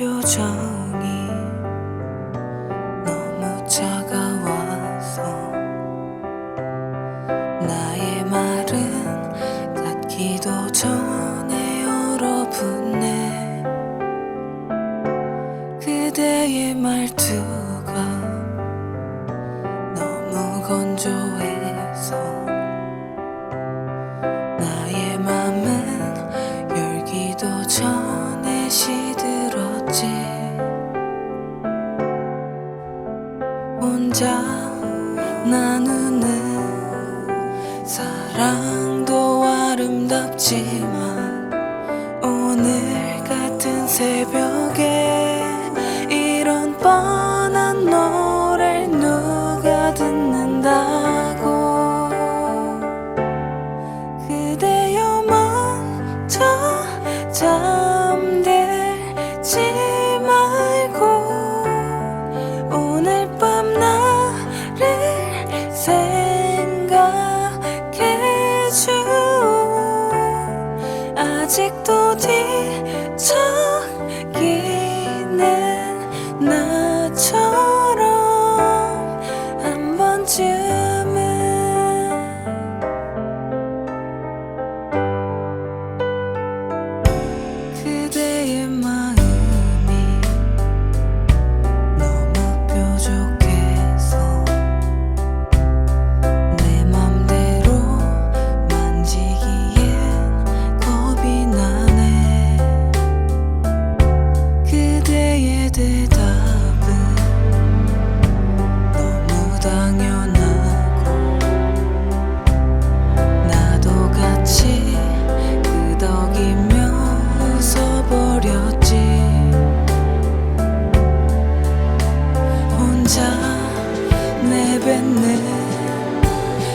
표정이 너무 차가워서 나의 말은 닿기도 전에 얼어붙네 그대의 말투가 너무 건조해서 나의 맘은 혼자 나누는 사랑도 아름답지만 오늘 같은 새벽 아직도 뒤척이는 나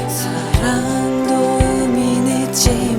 사랑도 의미 내지